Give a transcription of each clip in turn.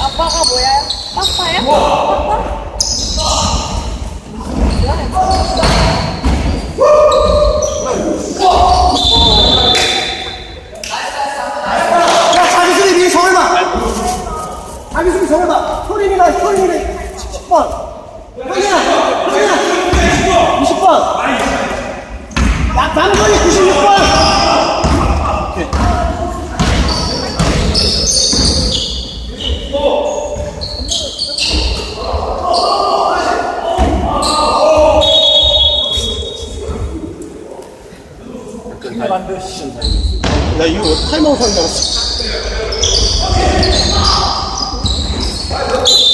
아빠가 뭐야? 빠빠야? 빠빠? 야, 자기 수비 미리 정해봐. 자기 수비 정해봐. 효린이가, 효린이가 10번. 효린아, 효린아. 20번. 야, 남건이 96번. 나 이거 줄 알았어.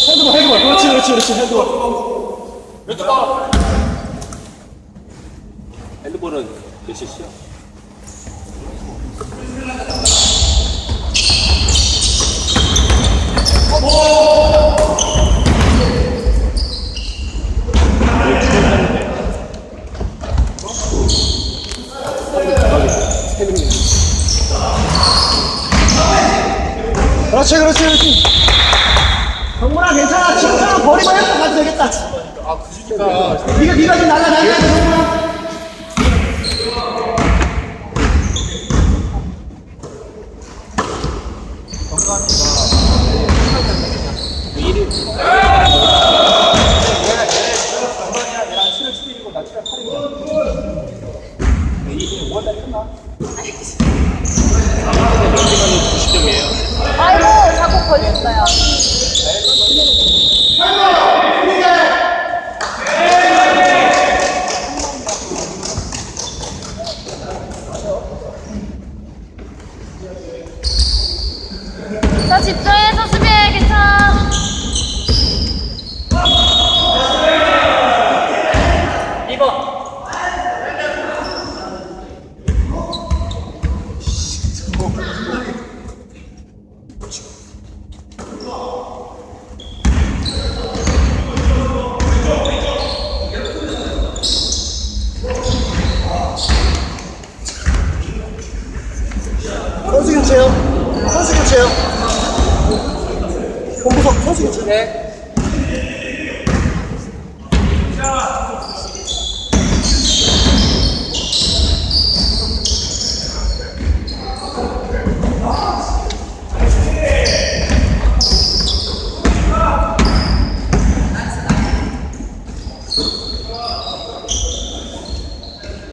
핸드볼, 핸드볼. 그렇지, 그렇지, 그렇지, 핸드볼. 핸드볼은 몇 시시 그렇지, 그렇지, 그렇지. 정문아, 괜찮아. 진짜 버리고 핸드볼 가도 되겠다. 아, 그니까. 니가, 니가 좀 나가, 나가, 정문아. 아이고, 자, 집중해서 수비해, 괜찮아. 선수 교체요. 선수 교체요. 선수 교체.